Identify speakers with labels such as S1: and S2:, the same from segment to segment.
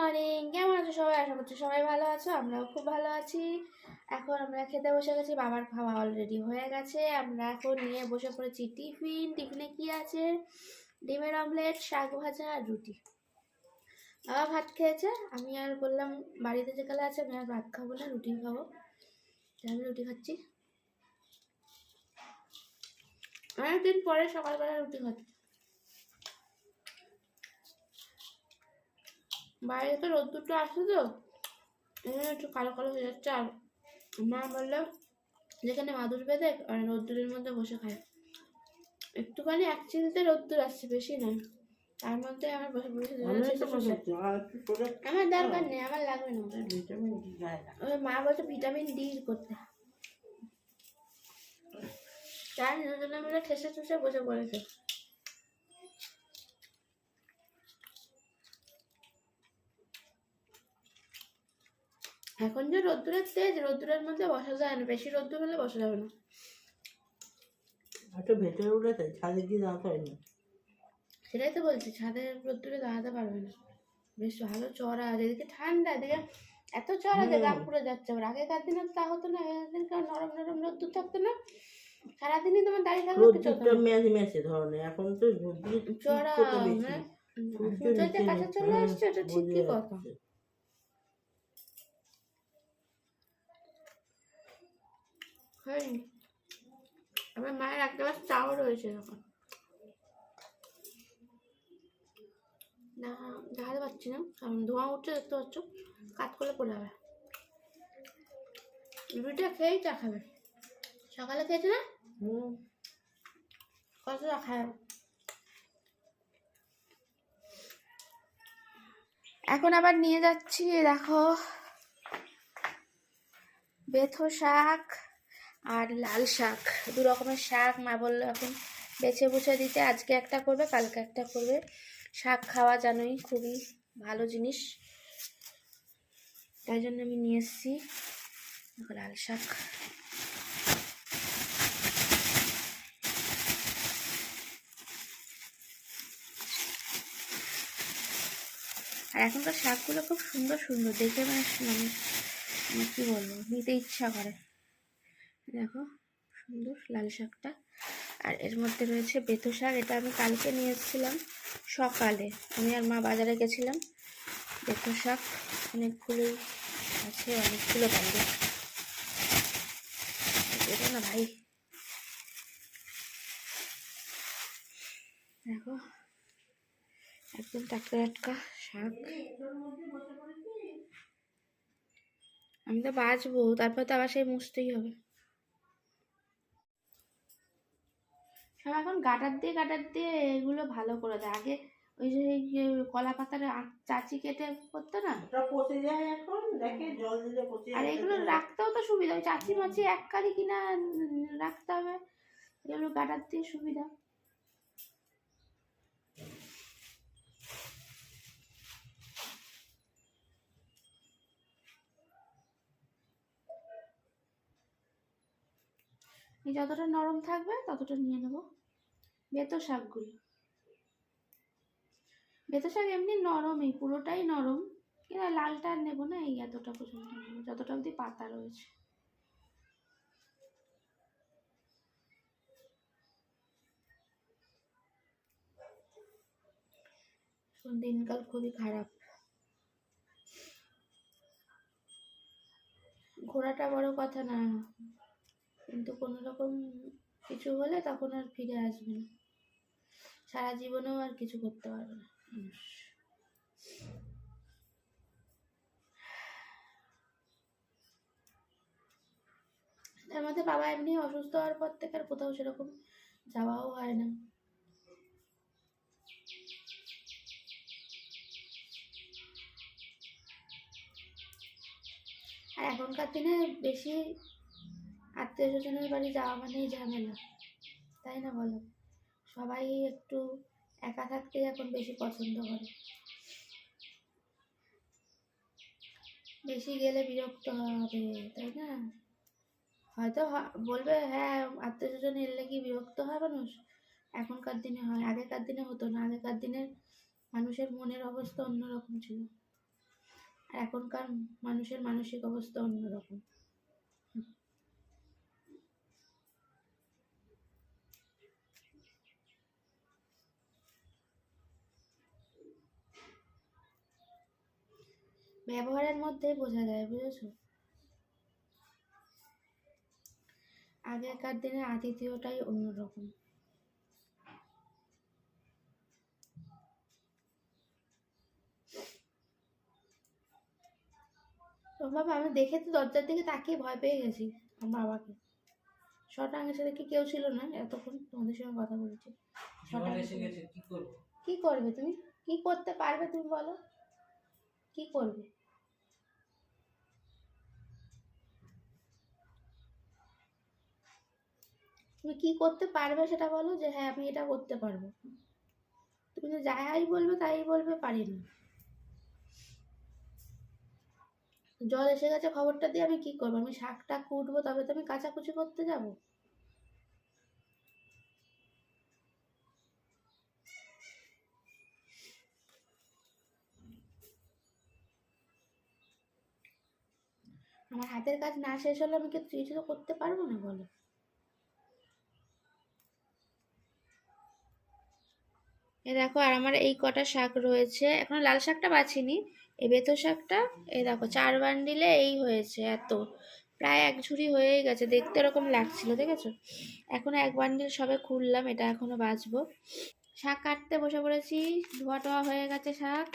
S1: Morning কেমন আছো সবাই? আশা করছি সবাই ভালো আছো, আমরাও খুব ভালো আছি। এখন আমরা খেতে বসে গেছি, বাবার খাওয়া অলরেডি হয়ে গেছে। আমরা এখন নিয়ে বসে পড়েছি টিফিন। টিফিনে কি আছে? ডিমের অমলেট শাক ভাজা আর রুটি। বাবা ভাত খেয়েছে, আমি আর বললাম বাড়িতে যে কালে আছে, আমি আর ভাত খাব না, রুটি খাব। আমি রুটি খাচ্ছি। অনেকদিন পরে সকালবেলা রুটি খাচ্ছি। বাইরে তো রোদ্দুরটা আসছে তো একটু কালো কালো হয়ে যাচ্ছে। আর মা বলল যেখানে মাদুর বেঁধে আর রোদ্দুরের মধ্যে বসে খায়। একটুখানি এক চিলতে রোদ্দুর আসছে বেশি নয় তার মধ্যে আমার বসে বসে আমার দরকার নেই আমার লাগবে না। ওই মা বলছে ভিটামিন ডি করতে। তার দুজনে মিলে ঠেসে ঠেসে বসে পড়েছে। এখন যে রোদ্দুরের তেজ রোদ্দুরের মধ্যে বসা যায় না। বেশি রোদ্দুর হলে বসা যাবে না।
S2: একটু ভেতরে উঠেছে ছাদে গিয়ে দাঁড়াতে হয়নি
S1: সেটাই তো বলছি ছাদের রোদ্দুরে দাঁড়াতে পারবে না। বেশ ভালো চড়া এদিকে ঠান্ডা এদিকে এত চড়া যে গা পুড়ে যাচ্ছে। আবার আগেকার দিনে তা হতো না আগেকার দিন কারণ নরম নরম রোদ্দুর থাকতো না? সারাদিনই তোমার দাঁড়িয়ে থাকবে কিছু হতো না।
S2: মেয়াজি মেয়াছে ধরনের এখন তো
S1: চড়া
S2: সূর্য
S1: সূর্যের কাছে চলে
S2: হ্যাঁ,
S1: আসছে এটা
S2: বোঝা
S1: ঠিকই কথা। হয়নি। আমার মায়ের এক গ্লাস চাও রয়েছে এখন দেখাতে পাচ্ছি না। কারণ ধোঁয়া উঠছে দেখতে পাচ্ছ? কাত করলে পড়ে যাবে। রুটিটা খেয়েই চা খাবে। সকালে খেয়েছে না? কত চা খায়? এখন আবার নিয়ে যাচ্ছি দেখো। বেথো শাক। আর লাল শাক, দু রকমের শাক, মা বলল, এখন বেছে বুছে দিতে আজকে একটা করবে, কালকে একটা করবে। শাক খাওয়া জানোই খুবই ভালো জিনিস। তাই জন্য আমি নিয়ে এসেছি। লাল শাক। আর এখনকার শাকগুলো খুব সুন্দর সুন্দর, দেখে মানে মানে কী বলব, নিতে ইচ্ছা করে। দেখো, সুন্দর লাল শাকটা। আর এর মধ্যে রয়েছে বেতো শাক, এটা আমি কালকে নিয়ে এসেছিলাম সকালে। আমি আর মা বাজারে গেছিলাম। বেতো শাক অনেকগুলোই আছে অনেকগুলো পাইলে এটা না ভাই? দেখো, একদম টাটকা টাটকা শাক। আমি তো বাঁচবো, তারপর তো আবার সেই মুছতেই হবে। সব এখন গাটার দিয়ে গাটার দিয়ে এগুলো ভালো করে দেয়। আগে ওই যে এই যে কলা পাতার চাচি কেটে করতো না?
S2: পচে যায় এখন দেখে জল দিলে পচে
S1: আর এগুলো রাখতেও তো সুবিধা ওই চাচি মাছি এক কারি কিনা রাখতে হবে। এগুলো গাটার দিয়ে সুবিধা। যতটা নরম থাকবে, ততটা নিয়ে নেব। বেতো শাকগুলো। বেতো শাক এমনি নরমই, পুরোটাই নরম। কিন্তু লালটা আর নেব না, এই এতটা পর্যন্ত নেব। যতটা অবধি পাতা রয়েছে। দিনকাল খুবই খারাপ। ঘোরাটা বড় কথা না। কিন্তু কোনো রকম কিছু হলে তখন আর ফিরে আসবে না। সারা জীবনেও আর কিছু করতে পারবে না তার মধ্যে বাবা এমনি অসুস্থ হওয়ার পর থেকে আর কোথাও সেরকম যাওয়াও হয় না। আর এখনকার দিনে বেশি আত্মীয় স্বজনের বাড়ি যাওয়া মানেই ঝামেলা, তাই না বলো? সবাই একটু একা থাকতেই এখন বেশি পছন্দ করে। বেশি গেলে বিরক্ত হবে, তাই না? হয়তো বলবে হ্যাঁ আত্মীয় স্বজন এলে কি বিরক্ত হয় মানুষ? এখনকার দিনে হয়, আগেকার দিনে হতো না, আগেকার দিনের মানুষের মনের অবস্থা অন্যরকম ছিল। আর এখনকার মানুষের মানসিক অবস্থা অন্যরকম। ব্যবহারের মধ্যে বোঝা যায় বুঝেছ? আগেকার দিনের আতিথেয়টাই অন্যরকম। বাবা আমি দেখে তো দরজার দিকে তাকিয়ে ভয় পেয়ে গেছি আমার বাবাকে। শটাং এসে দেখে কেউ ছিল না এতক্ষণ তোমাদের সঙ্গে কথা বলেছি।
S3: কি
S1: কি করবে তুমি? কি করতে পারবে তুমি বলো? কি করবে? তুমি কি করতে পারবে সেটা বলো যে হ্যাঁ আমি এটা করতে পারব। তুমি তো যাই বলবে তাই বলবে পারি না জল এসে গেছে, খবরটা দিয়ে আমি কি করব? আমি শাক টাক কুটবো, তবে তো আমি কাচাকুচি করতে যাব। আমার হাতের কাজ না শেষ হলে আমি কি কিছু করতে পারব না বলো? এ দেখো, আর আমার এই কটা শাক রয়েছে। এখন লাল শাকটা বাছিনি এই বেতো শাকটা এই দেখো, চার বান্ডিলে এই হয়েছে এত। প্রায় এক ঝুড়ি হয়েই গেছে, দেখতে এরকম লাগছিল, দেখেছ? এখনও এক বান্ডিল সবে খুললাম, এটা এখনও বাছবো শাক কাটতে বসে পড়েছি ধোয়া টোয়া হয়ে গেছে শাক।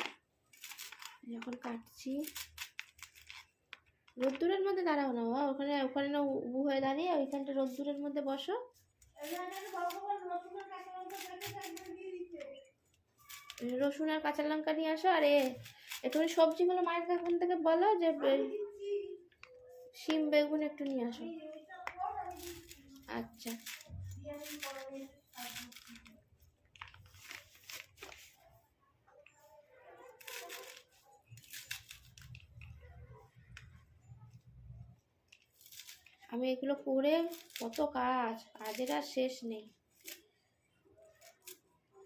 S1: এখন কাটছি। রোদ্দুরের মধ্যে দাঁড়াও না, বাবা, ওখানে ওখানে না উবু হয়ে দাঁড়িয়ে ওইখানটা রোদ্দুরের মধ্যে বসো। রসুন আর কাঁচা লঙ্কা নিয়ে আসো, আর এ একটুখানি সবজিগুলো মায়ের কাকুন থেকে বলো যে শিম, বেগুন একটু নিয়ে আসো। আচ্ছা। আমি এগুলো করে কত কাজ, কাজের আর শেষ নেই।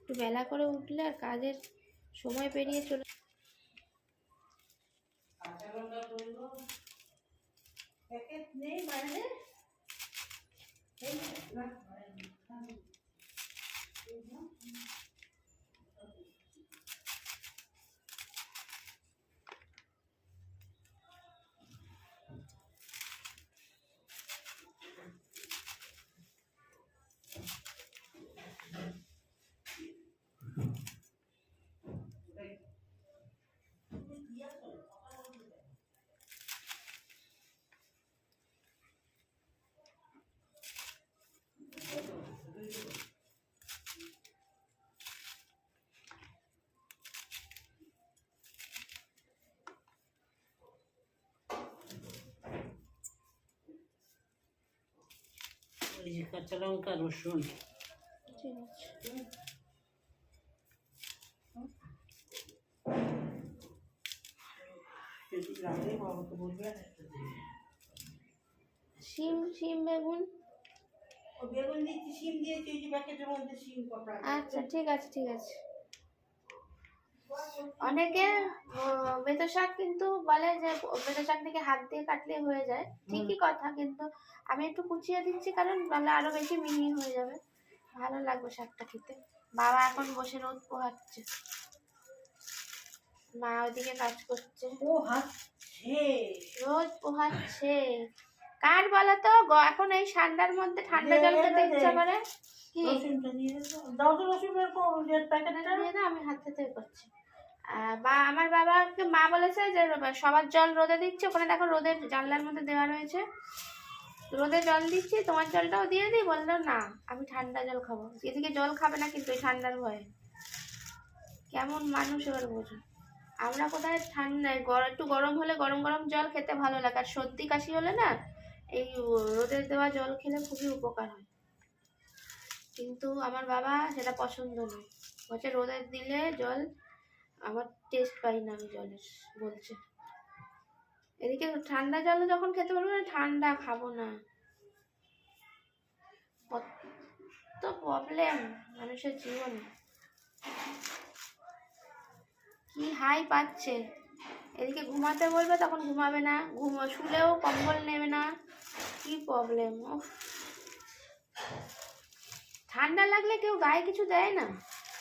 S1: একটু বেলা করে উঠলে আর কাজের সময় পেরিয়ে চলে
S2: প্যাকেট নেই বাইরে
S3: এই যে কাঁচা লঙ্কা রসুন।
S1: শিম শিম বেগুন।
S2: বেগুন দিচ্ছি শিম দিয়েছি ওই যে প্যাকেটের মধ্যে শিম কটা
S1: আচ্ছা ঠিক আছে ঠিক আছে। অনেকে বেতো শাক কিন্তু বলে যে বেতো শাক থেকে হাত দিয়ে কাটলে হয়ে যায়। ঠিকই কথা কিন্তু আমি একটু কুচিয়ে দিচ্ছি কারণ তাহলে আরও বেশি মিহি হয়ে যাবে। ভালো লাগবে শাকটা খেতে। বাবা এখন বসে রোদ পোহাচ্ছে। মা ওইদিকে কাজ করছে। রোদ পোহাচ্ছে। কার বলো তো? এখন এই ঠান্ডার মধ্যে ঠান্ডা জল খেতে ইচ্ছা করে। কি?
S2: দাও তো রসুন বের করো
S1: আমি হাতে হাতে করছি। বা আমার বাবাকে মা বলেছে যে সবার জল রোদে দিচ্ছে, ওখানে দেখো রোদের জানলার মধ্যে দেওয়া রয়েছে। রোদে জল দিচ্ছি, তোমার জলটাও দিয়ে দিই, বলল, না, আমি ঠান্ডা জল খাব। এদিকে জল খাবে না কিন্তু ঠান্ডার ভয়ে। কেমন মানুষ এবার বোঝো। আমরা কোথায় ঠান্ডায়? গরম একটু গরম হলে গরম গরম জল খেতে ভালো লাগে। আর সর্দি কাশি হলে না, এই রোদের দেওয়া জল খেলে খুবই উপকার হয়। কিন্তু আমার বাবা সেটা পছন্দ নয়। বলছে, রোদে দিলে জল আমার টেস্ট পাই না আমি জলের, বলছে। এদিকে ঠান্ডা জল যখন খেতে বলব না, ঠান্ডা খাব না। কত প্রবলেম মানুষের জীবনে। কি হাই পাচ্ছে। এদিকে ঘুমাতে বলবে, তখন ঘুমাবে না। ঘুম, শুলেও কম্বল নেবে না। কি প্রবলেম ও ঠান্ডা লাগলে কেউ গায়ে কিছু দেয় না।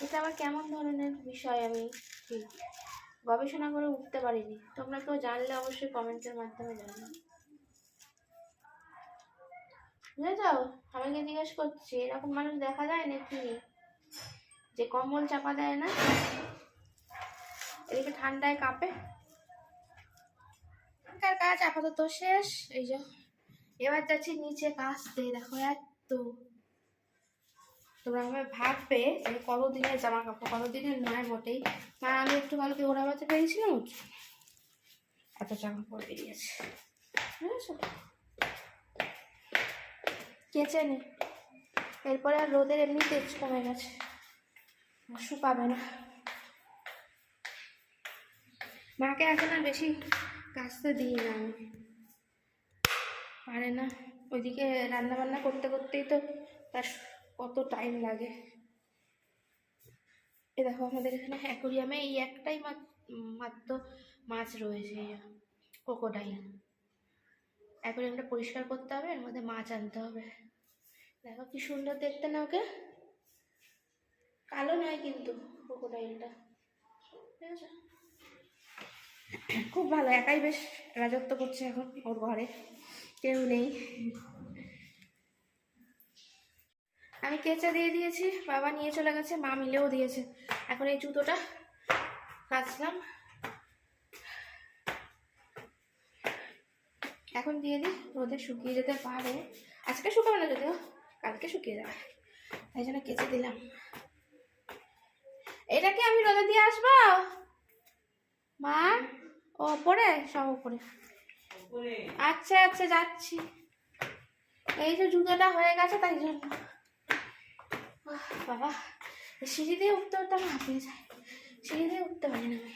S1: এটা আবার কেমন ধরনের বিষয় আমি ঠিক গবেষণা করে উঠতে পারিনি। তোমরা কেউ জানলে অবশ্যই কমেন্টের মাধ্যমে জানো বুঝেছ আমাকে জিজ্ঞেস করছি, এরকম মানুষ দেখা যায় না নাকি? যে কম্বল চাপা দেয় না, এদিকে ঠান্ডায় কাঁপে। কার কাজ আপাতত শেষ, এই যে। এবার যাচ্ছি নিচে কাচতে, দেখো এত তোমরা আমার ভাববে যে কতদিনের জামা কাপড় কতদিনের নয় বটেই। মা আমি একটু কালকে ওড়াবাতে পেরেছিলাম, এত জামা কাপড় বেরিয়েছে। বুঝেছ? কেচে নে। এরপরে আর রোদের এমনি তেজ কমে গেছে। শুকাবে না। মাকে এখন আর বেশি কাচতে দিই না আমি। পারে না। ওইদিকে রান্না বান্না করতে করতেই তো তার কত টাইম লাগে। এ দেখো আমাদের এখানে অ্যাকোরিয়ামে এই একটাই মাত- মাত্র মাছ রয়েছে কোকোডাইল অ্যাকোরিয়ামটা পরিষ্কার করতে হবে, এর মধ্যে মাছ আনতে হবে। দেখো কি সুন্দর দেখতে না ওকে? কালো নয় কিন্তু আছে? খুব ভালো, একাই বেশ রাজত্ব করছে এখন ওর ঘরে। কেউ নেই। আমি কেচা দিয়ে দিয়েছি বাবা নিয়ে চলে গেছে মা মিলেও দিয়েছে। এখন এই জুতোটা কাচলাম। এখন দিয়ে দিই রোদে শুকিয়ে যেতে পারে। আজকে শুকাবে না যদিও কালকে শুকিয়ে যাবে। তাই জন্য কেচে দিলাম। এটা কি আমি রোদে দিয়ে আসব? মা ও ওপরে? সব ওপরে। আচ্ছা আচ্ছা যাচ্ছি। এই যে জুতোটা হয়ে গেছে তাই জন্য। বাবা সিঁড়ি দিয়ে উঠতে উঠতে আমার হাঁপিয়ে যায়। সিঁড়ি দিয়ে উঠতে পারি না আমি।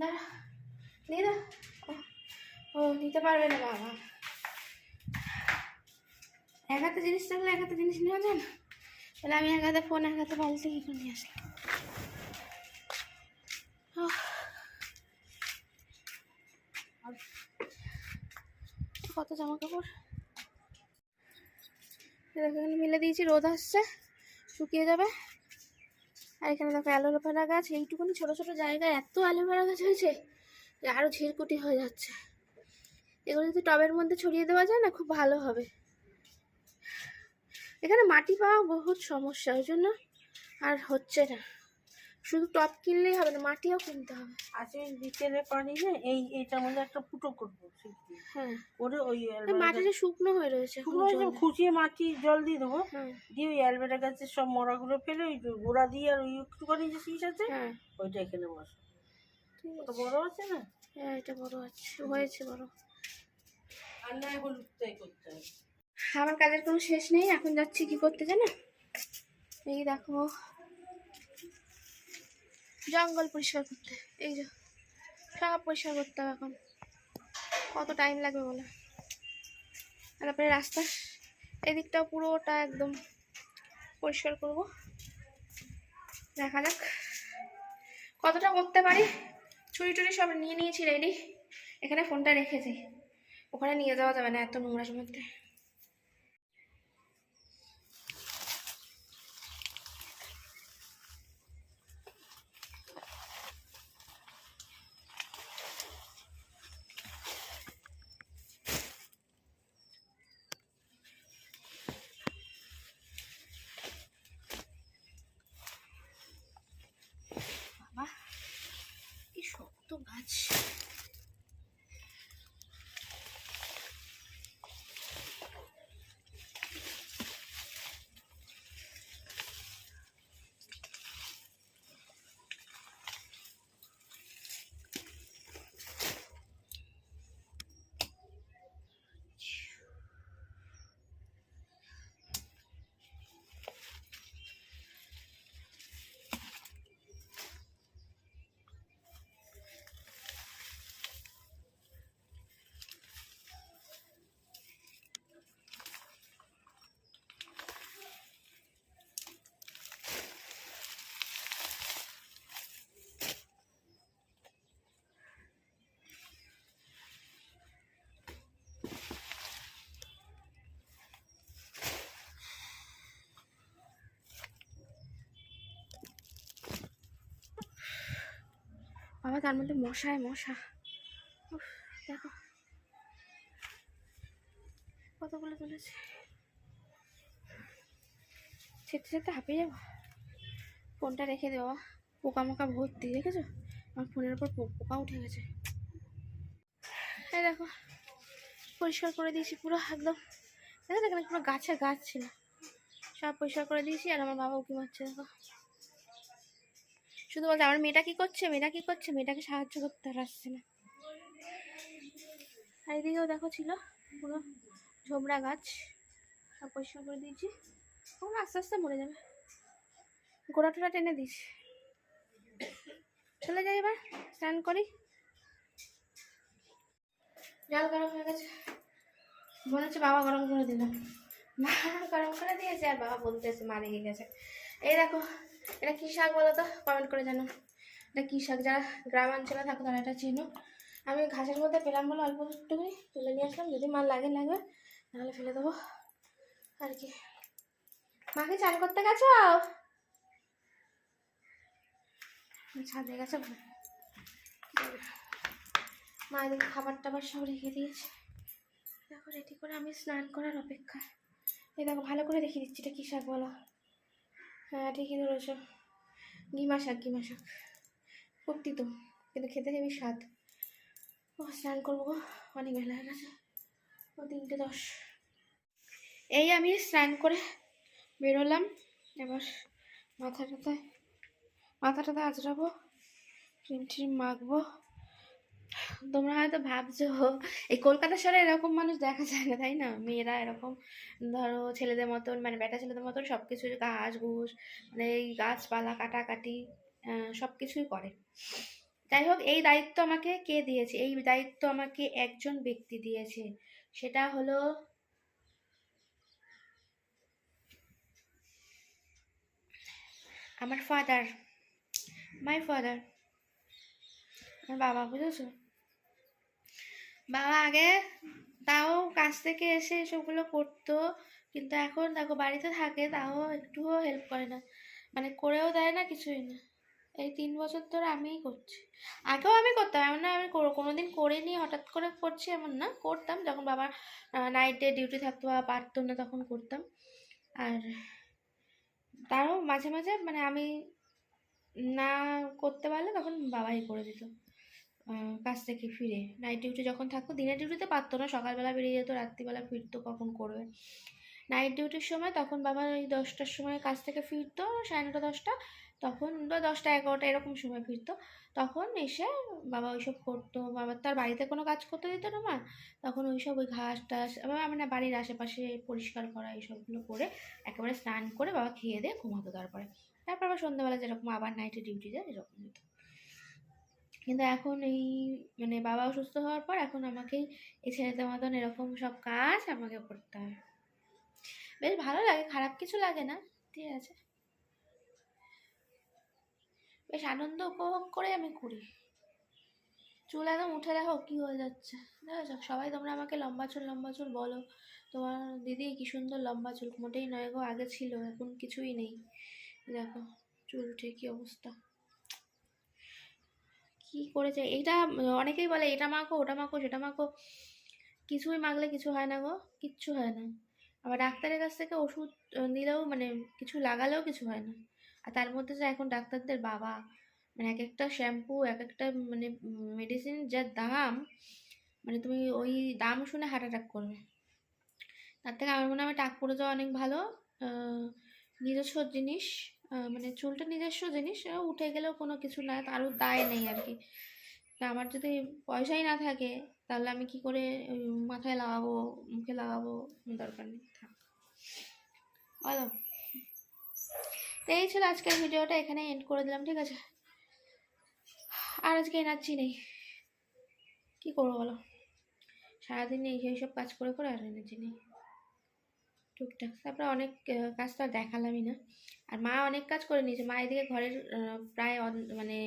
S1: দাঁড়া ও, ও নিতে পারবে না বাবা। এক হাতে জিনিস থাকলে এক হাতে জিনিস নেওয়া যায় না। তাহলে আমি এক হাতে ফোন এক হাতে বালতি কি করে নিয়ে আসলাম। কত জামা কাপড় দেখো, এখানে মিলে দিয়েছি, রোদ আসছে, শুকিয়ে যাবে। আর এখানে দেখো অ্যালোভেরা গাছ, এইটুকুনি ছোট ছোট জায়গায় এত অ্যালোভেরা গাছ হয়েছে যে আরও ঝিরকুটি হয়ে যাচ্ছে। এগুলো যদি টবের মধ্যে ছড়িয়ে দেওয়া যায় না, খুব ভালো হবে। এখানে মাটি পাওয়া বহুত সমস্যা, ওই জন্য আর হচ্ছে না। শুধু টপ কিনলেই হবে না মাটিও কিনতে হবে।
S2: আজকে বিকেলে পানি না এই এইটার মধ্যে একটা ফুটো করব।
S1: হ্যাঁ।
S2: করে ওই
S1: মাটিটা শুকনো হয়ে রয়েছে
S2: শুকনো হয়ে খুঁচিয়ে মাটি জল দিয়ে দেবো।
S1: হ্যাঁ।
S2: দিয়ে ওই অ্যালবেরা গাছের সব মরাগুলো ফেলে ওই গোড়া দিয়ে আর ওই একটুখানি যে শীষ আছে
S1: হ্যাঁ।
S2: ওইটা এখানে বসো। বড় আছে না?
S1: হ্যাঁ এটা বড় আছে হয়েছে বড়।
S2: আর না হলুদটাই করতে হবে।
S1: আমার কাজের কোনো শেষ নেই এখন যাচ্ছি কি করতে জানো? এই দেখো। জঙ্গল পরিষ্কার করতে। এই যে, সব পরিষ্কার করতে হবে এখন। কত টাইম লাগবে বলে? তারপরে রাস্তা এদিকটা পুরোটা একদম পরিষ্কার করব। দেখা যাক কতটা করতে পারি। ছুরি টুরি সব নিয়ে নিয়েছি রেডি এখানে ফোনটা রেখেছি। ওখানে নিয়ে যাওয়া যাবে না, এত নোংরার মধ্যে বাবা কি শক্ত গাছ বাবা তার মধ্যে মশায় মশা। দেখো। কতগুলো তুলেছে? ছেড়তে ছেড়তে হাঁপিয়ে যাব। ফোনটা রেখে দেওয়া পোকা মোকা ভর্তি, দেখেছ? আমার ফোনের উপর পোকা উঠে গেছে। এই দেখো, পরিষ্কার করে দিয়েছি পুরো একদম। দেখো এখানে পুরো গাছে গাছ ছিল? সব পরিষ্কার করে দিয়েছি আর আমার বাবা উকি মারছে, দেখো। শুধু বলতে আমার মেয়েটা কি করছে, মেয়েটা কি করছে, মেয়েটাকে সাহায্য করতে আসছে না। আর এদিকেও দেখো ছিল পুরো ঝোমরা গাছ। সব পরিষ্কার করে দিয়েছি, ওগুলো আস্তে আস্তে মরে যাবে। গোড়া টোড়া টেনে দিয়েছি চলে যাই এবার, স্নান করি। জল গরম হয়ে গেছে। মনে হচ্ছে বাবা গরম করে দিল। বাবা গরম করে দিয়েছে আর বাবা বলতেছে, মা রেগে গেছে। এই দেখো এটা কী শাক বলো তো? কমেন্ট করে জানো এটা কী শাক? যারা গ্রাম অঞ্চলে থাকো তারা এটা চিনো। আমি ঘাসের মধ্যে পেলাম বলে অল্প একটুখানি তুলে নিয়ে আসলাম। যদি মাল লাগে লাগবে নাহলে ফেলে দেবো। আর কি। মাকে চান করতে গেছো? ছাদে গেছে। মা এদিকে খাবার টাবার সব রেখে দিয়েছে। দেখো রেডি করে আমি স্নান করার অপেক্ষা এই দেখো, ভালো করে দেখিয়ে দিচ্ছি এটা কী শাক বলো। হ্যাঁ ঠিকই ধরেছ। গিমা শাক গিমা শাক খুব তো, কিন্তু খেতে হেবি স্বাদ। ও, স্নান করব গো, অনেক বেলা হয়ে গেছে। ও, তিনটে দশ। এই আমি স্নান করে বেরোলাম। এবার মাথা টাথায় মাথা টাথা আঁচড়াবো ক্রিম ট্রিম মাখবো। তোমরা হয়তো ভাবছ, এই কলকাতা শহরে এরকম মানুষ দেখা যায় না, তাই না? মেয়েরা এরকম, ধরো ছেলেদের মতন মানে বেটা ছেলেদের মতন সব কিছু ঘাস, ঘুষ মানে এই গাছপালা, কাটাকাটি সব কিছুই করে। যাই হোক, এই দায়িত্ব আমাকে কে দিয়েছে? এই দায়িত্ব আমাকে একজন ব্যক্তি দিয়েছে। সেটা হলো আমার ফাদার মাই ফাদার আমার বাবা, বুঝেছ? বাবা আগে তাও কাজ থেকে এসে এসবগুলো করতো, কিন্তু এখন দেখো বাড়িতে থাকে, তাও একটুও হেল্প করে না। মানে করেও দেয় না, কিছুই না। এই তিন বছর ধরে আমিই করছি। আগেও আমি করতাম, এমন না আমি কোনো- কোনোদিন করিনি, হঠাৎ করে করছি এমন না, করতাম। যখন বাবা নাইটে ডিউটি থাকতো বা পারতো না, তখন করতাম। আর তারও মাঝে মাঝে মানে আমি না করতে পারলে তখন বাবাই করে দিত। কাজ থেকে ফিরে। নাইট ডিউটি যখন থাকতো, দিনের ডিউটিতে পারতো না। সকালবেলা বেরিয়ে যেত, রাত্রিবেলা ফিরতো, কখন করবে। নাইট ডিউটির সময় তখন বাবা ওই দশটার সময় কাজ থেকে ফিরতো, সাড়ে নটা, দশটা। তখন বা দশটা, এগারোটা, এরকম সময় ফিরতো। তখন এসে বাবা ওইসব করতো। বাবার তার বাড়িতে কোনো কাজ করতে দিত না মা। তখন ওইসব ওই ঘাস টাস আমি না বাড়ির আশেপাশে পরিষ্কার করা এইসবগুলো করে একেবারে স্নান করে বাবা খেয়ে দিয়ে ঘুমাতো তারপরে। তারপর আবার সন্ধ্যাবেলা যেরকম আবার নাইটে ডিউটি যায়, এরকম যেত। কিন্তু এখন এই মানে বাবা অসুস্থ হওয়ার পর এখন আমাকেই এই ছেলেদের মতন এরকম সব কাজ আমাকে করতে হয়। বেশ ভালো লাগে, খারাপ কিছু লাগে না, ঠিক আছে। বেশ আনন্দ উপভোগ করে আমি করি চুল একদম উঠে দেখো কি হয়ে যাচ্ছে। দেখেছ সবাই তোমরা আমাকে লম্বা চুল লম্বা চুল বলো। তোমার দিদি কি সুন্দর লম্বা চুল, মোটেই নয় গো, আগে ছিল, এখন কিছুই নেই। দেখো, চুল উঠে কি অবস্থা। কি করেছে? এইটা, অনেকেই বলে, এটা মাখো, ওটা মাখো, সেটা মাখো। কিছুই মাখলে কিছু হয় না গো, কিচ্ছু হয় না। আবার ডাক্তারের কাছ থেকে ওষুধ নিলেও মানে কিছু লাগালেও কিছু হয় না। আর তার মধ্যে যে এখন ডাক্তারদের বাবা মানে এক একটা শ্যাম্পু, এক একটা মানে মেডিসিন যা দাম মানে তুমি ওই দাম শুনে হার্ট অ্যাটাক করবে। তার থেকে আমার মনে হয় টাক পড়ে যাওয়া অনেক ভালো নিজস্ব জিনিস। মানে চুলটা নিজস্ব জিনিস উঠে গেলেও কোনো কিছু না, তারও দায় নেই আর কি। আমার যদি পয়সাই না থাকে, তাহলে আমি কি করে মাথায় লাগাবো, মুখে লাগাবো দরকার নেই বলো তো। এই ছিল আজকের ভিডিওটা এখানে এন্ড করে দিলাম, ঠিক আছে? আর আজকে এনার্জি নেই। কী করব বলো? সারাদিন এই সব কাজ করে করে আর এনার্জি নেই। টুকটাক। তারপরে অনেক কাজ তো আর দেখালামই না। আর মা অনেক কাজ করে নিয়েছে। মা এদিকে ঘরের প্রায় মানে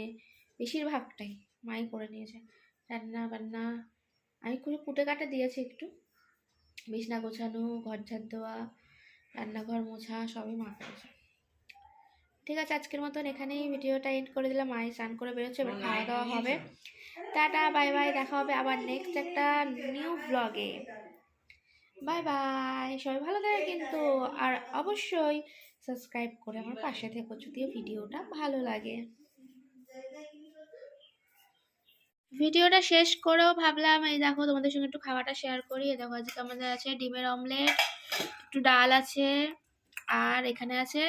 S1: বেশিরভাগটাই মাই করে নিয়েছে। রান্না বান্না, আমি করে কুটে কাটে দিয়েছি একটু। বিছনা গোছানো, ঘর ঝাড় দেওয়া, রান্নাঘর মোছা, সবই মা করেছে। ঠিক আছে, আজকের মতন এখানেই ভিডিওটা এন্ড করে দিলাম। মাই স্নান করে বেরোচ্ছে, এবার খাওয়া দাওয়া হবে। টাটা, বাই বাই, দেখা হবে আবার নেক্সট একটা নিউ ব্লগে বাই বাই। সবাই ভালো থাকে কিন্তু। আর অবশ্যই সাবস্ক্রাইব করে আমার পাশে থেকো যদিও ভিডিওটা ভালো লাগে। ভিডিওটা শেষ করেও ভাবলাম এই দেখো তোমাদের সঙ্গে একটু খাওয়াটা শেয়ার করি। এই দেখো আজকে আমাদের আছে ডিমের অমলেট একটু ডাল আছে আর এখানে আছে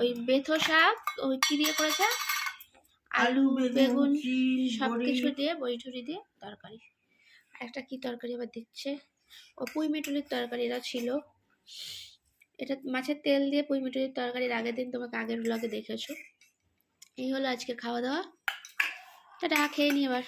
S1: ওই বেথো শাক ওই কি দিয়ে করেছে? আলু বেগুন সব কিছু দিয়ে বড়ি টড়ি দিয়ে তরকারি। আর একটা কি তরকারি আবার দিচ্ছে? ও পুঁই মিটুলির তরকারি, এটা ছিল। এটা মাছের তেল দিয়ে পুঁই মিটুলির তরকারির আগের দিন তোমাকে আগের ব্লগে দেখেছ। এই হলো আজকে খাওয়া দাওয়া। টাটা, খেয়ে নি এবার।